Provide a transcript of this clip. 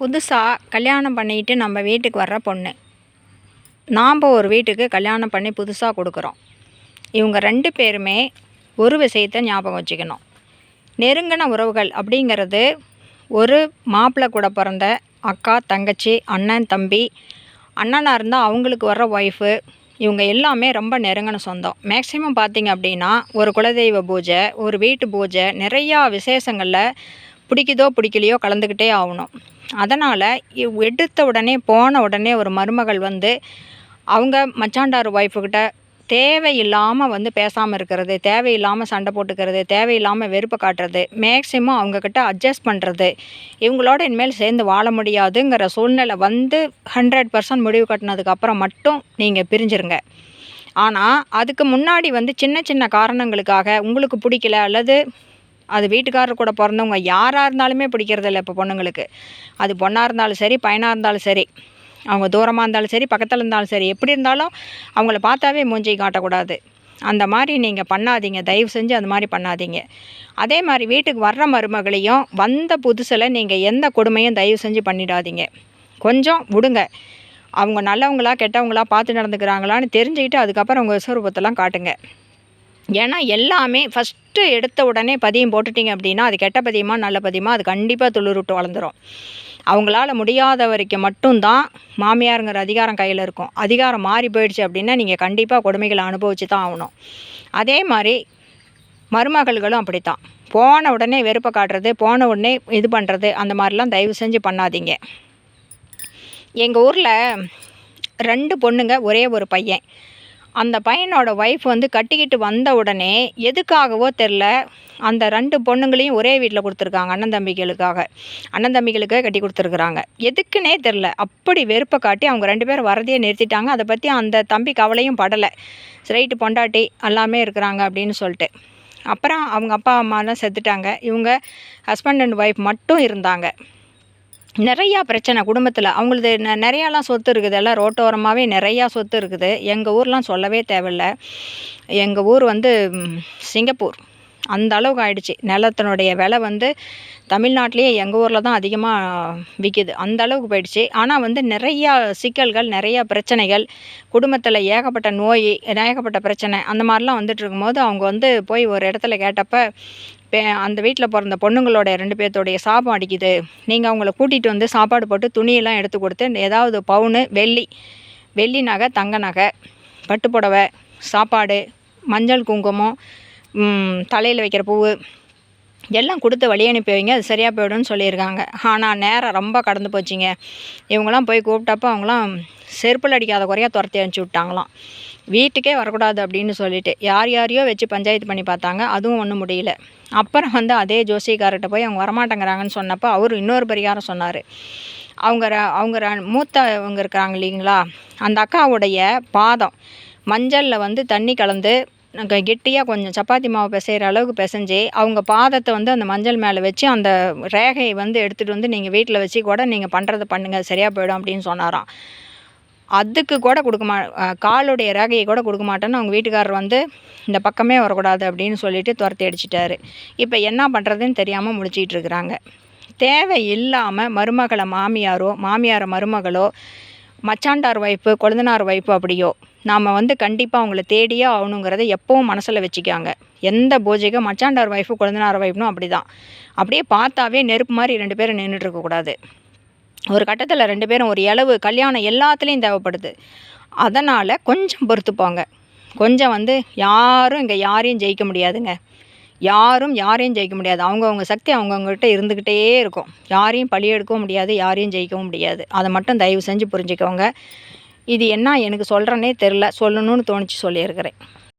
புதுசாக கல்யாணம் பண்ணிக்கிட்டு நம்ம வீட்டுக்கு வர்ற பொண்ணு. நாம் ஒரு வீட்டுக்கு கல்யாணம் பண்ணி புதுசாக கொடுக்குறோம். இவங்க ரெண்டு பேருமே ஒரு விஷயத்தை ஞாபகம் வச்சுக்கணும். நெருங்கின உறவுகள் அப்படிங்கிறது ஒரு மாப்பிள்ளை கூட பிறந்த அக்கா தங்கச்சி அண்ணன் தம்பி அண்ணனாக இருந்தால் அவங்களுக்கு வர்ற ஒய்ஃபு இவங்க எல்லாமே ரொம்ப நெருங்கின சொந்தம். மேக்ஸிமம் பார்த்திங்க அப்படின்னா ஒரு குலதெய்வ பூஜை ஒரு வீட்டு பூஜை நிறையா விசேஷங்களில் பிடிக்குதோ பிடிக்கலையோ கலந்துக்கிட்டே ஆகணும். அதனால் எடுத்த உடனே போன உடனே ஒரு மருமகள் வந்து அவங்க மச்சாண்டார் ஒய்ஃபுக்கிட்ட தேவையில்லாமல் வந்து பேசாமல் இருக்கிறது தேவையில்லாமல் சண்டை போட்டுக்கிறது தேவையில்லாமல் வெறுப்பை காட்டுறது மேக்ஸிமம் அவங்கக்கிட்ட அட்ஜஸ்ட் பண்ணுறது இவங்களோட இனிமேல் சேர்ந்து வாழ முடியாதுங்கிற சூழ்நிலை வந்து ஹண்ட்ரட் பர்சன்ட் முடிவு கட்டினதுக்கப்புறம் மட்டும் நீங்கள் பிரிஞ்சிருங்க. ஆனால் அதுக்கு முன்னாடி வந்து சின்ன சின்ன காரணங்களுக்காக உங்களுக்கு பிடிக்கல அல்லது அது வீட்டுக்காரர் கூட பிறந்தவங்க யாராக இருந்தாலுமே பிடிக்கிறதில்ல இப்போ பொண்ணுங்களுக்கு. அது பொண்ணாக இருந்தாலும் சரி பையனாக இருந்தாலும் சரி அவங்க தூரமாக இருந்தாலும் சரி பக்கத்தில் இருந்தாலும் சரி எப்படி இருந்தாலும் அவங்கள பார்த்தாவே மூஞ்சி காட்டக்கூடாது. அந்த மாதிரி நீங்கள் பண்ணாதீங்க தயவு செஞ்சு அந்த மாதிரி பண்ணாதீங்க. அதே மாதிரி வீட்டுக்கு வர்ற மருமகளையும் வந்த புதுசில் நீங்கள் எந்த கொடுமையும் தயவு செஞ்சு பண்ணிடாதீங்க. கொஞ்சம் விடுங்க. அவங்க நல்லவங்களா கெட்டவங்களா பார்த்து நடந்துக்கிறாங்களான்னு தெரிஞ்சுக்கிட்டு அதுக்கப்புறம் உங்கள் விசுவரூபத்தெல்லாம் காட்டுங்க. ஏன்னா எல்லாமே ஃபஸ்ட்டு எடுத்த உடனே பதியம் போட்டுட்டிங்க அப்படின்னா அது கெட்ட பதியமா நல்ல பதியமா அது கண்டிப்பாக துளிருட்டு வளர்ந்துடும் அவங்களால முடியாத வரைக்கும் மட்டும்தான் மாமியாருங்கிற அதிகாரம் கையில் இருக்கும். அதிகாரம் மாறி போயிடுச்சு அப்படின்னா நீங்கள் கண்டிப்பாக கொடுமைகளை அனுபவிச்சு தான் ஆகணும். அதே மாதிரி மருமகள்களும் அப்படித்தான். போன உடனே வெறுப்பை காட்டுறது போன உடனே இது பண்ணுறது அந்த மாதிரிலாம் தயவு செஞ்சு பண்ணாதீங்க. எங்கள் ஊரில் ரெண்டு பொண்ணுங்க ஒரே ஒரு பையன். அந்த பையனோட ஒய்ஃப் வந்து கட்டிக்கிட்டு வந்த உடனே எதுக்காகவோ தெரில அந்த ரெண்டு பொண்ணுங்களையும் ஒரே வீட்டில் கொடுத்துருக்காங்க அண்ணன் தம்பிகளுக்காக. அண்ணன் தம்பிகளுக்காக கட்டி கொடுத்துருக்குறாங்க. எதுக்குன்னே தெரில அப்படி வெறுப்பை காட்டி அவங்க ரெண்டு பேரும் வரதையே நிறுத்திட்டாங்க. அதை பற்றி அந்த தம்பி கவலையும் படலை. ஸ்ட்ரைட்டு பொண்டாட்டி எல்லாமே இருக்கிறாங்க அப்படின்னு சொல்லிட்டு. அப்புறம் அவங்க அப்பா அம்மாலாம் செத்துட்டாங்க. இவங்க ஹஸ்பண்ட் அண்ட் ஒய்ஃப் மட்டும் இருந்தாங்க. நிறையா பிரச்சனை குடும்பத்தில். அவங்களது ந நிறையாலாம் சொத்து இருக்குது. எல்லாம் ரோட்டோரமாகவே நிறையா சொத்து இருக்குது. எங்கள் ஊர்லாம் சொல்லவே தேவையில்ல. எங்கள் ஊர் வந்து சிங்கப்பூர். அந்த அளவுக்கு ஆயிடுச்சு. நிலத்தினுடைய விலை வந்து தமிழ்நாட்டிலேயே எங்கள் ஊரில் தான் அதிகமாக விற்கிது அந்த அளவுக்கு போயிடுச்சு. ஆனால் வந்து நிறையா சிக்கல்கள் நிறையா பிரச்சனைகள் குடும்பத்தில் ஏகப்பட்ட நோய் ஏகப்பட்ட பிரச்சனை அந்த மாதிரிலாம் வந்துட்டு இருக்கும்போது அவங்க வந்து போய் ஒரு இடத்துல கேட்டப்ப அந்த வீட்டில் பிறந்த பொண்ணுங்களோட ரெண்டு பேர்த்தோடைய சாபம் அடிக்குது. நீங்கள் அவங்கள கூட்டிகிட்டு வந்து சாப்பாடு போட்டு துணியெல்லாம் எடுத்து கொடுத்து ஏதாவது பவுனு வெள்ளி வெள்ளி நகை தங்க நகை பட்டுப்புடவை சாப்பாடு மஞ்சள் குங்குமம் தலையில் வைக்கிற பூவு எல்லாம் கொடுத்து வழி அனுப்பி வைங்க அது சரியாக போய்டும்னு சொல்லியிருக்காங்க. ஆனால் நேரம் ரொம்ப கடந்து போச்சுங்க. இவங்களாம் போய் கூப்பிட்டப்போ அவங்களாம் செருப்பில் அடிக்காத குறையாக துரத்தி அனுப்பிச்சி விட்டாங்களாம். வீட்டுக்கே வரக்கூடாது அப்படின்னு சொல்லிட்டு யார் யாரையோ வச்சு பஞ்சாயத்து பண்ணி பார்த்தாங்க. அதுவும் ஒன்றும் முடியல. அப்புறம் வந்து அதே ஜோசிக்கார்கிட்ட போய் அவங்க வரமாட்டேங்கிறாங்கன்னு சொன்னப்போ அவர் இன்னொரு பரிகாரம் சொன்னார். அவங்க அவங்க மூத்தவங்க இருக்கிறாங்க இல்லைங்களா? அந்த அக்காவுடைய பாதம் மஞ்சளில் வந்து தண்ணி கலந்து கெட்டியாக கொஞ்சம் சப்பாத்தி மாவு பிசைகிற அளவுக்கு பிசைஞ்சு அவங்க பாதத்தை வந்து அந்த மஞ்சள் மேலே வச்சு அந்த ரேகையை வந்து எடுத்துகிட்டு வந்து நீங்கள் வீட்டில் வச்சு கூட நீங்கள் பண்ணுறதை பண்ணுங்கள் சரியாக போயிடும் அப்படின்னு சொன்னாராம். அதுக்கு கூட கொடுக்க மா காலுடைய ரேகையை கூட கொடுக்க மாட்டேன்னு அவங்க வீட்டுக்காரர் வந்து இந்த பக்கமே வரக்கூடாது அப்படின்னு சொல்லிட்டு துரத்தி அடிச்சிட்டாரு. இப்போ என்ன பண்ணுறதுன்னு தெரியாமல் முடிச்சிக்கிட்டு இருக்கிறாங்க. தேவை இல்லாமல் மருமகளை மாமியாரோ மாமியாரை மருமகளோ மச்சாண்டார் வைப்பு கொழுந்தனார் வைப்பு அப்படியோ நாம் வந்து கண்டிப்பாக அவங்கள தேடியே ஆகணுங்கிறத எப்போவும் மனசில் வச்சுக்காங்க. எந்த பூஜைக்கும் மச்சாண்டார் வைஃபு கொழுந்தனார் வைஃப்னும் அப்படி தான் அப்படியே பார்த்தாவே நெருப்பு மாதிரி ரெண்டு பேரும் நின்றுட்டுருக்கக்கூடாது ஒரு கட்டத்தில் ரெண்டு பேரும் ஒரு இளவு கல்யாணம் எல்லாத்துலேயும் தேவைப்படுது. அதனால் கொஞ்சம் பொறுத்துப்பாங்க. கொஞ்சம் வந்து யாரும் இங்கே யாரையும் ஜெயிக்க முடியாதுங்க. யாரும் யாரையும் ஜெயிக்க முடியாது. அவங்கவுங்க சக்தி அவங்கவுங்ககிட்ட இருந்துக்கிட்டே இருக்கும். யாரையும் பழி எடுக்கவும் முடியாது யாரையும் ஜெயிக்கவும் முடியாது. அதை மட்டும் தயவு செஞ்சு புரிஞ்சுக்கோங்க. இது என்ன எனக்கு சொல்கிறேன்னே தெரில சொல்லணும்னு தோணிச்சு சொல்லியிருக்கிறேன்.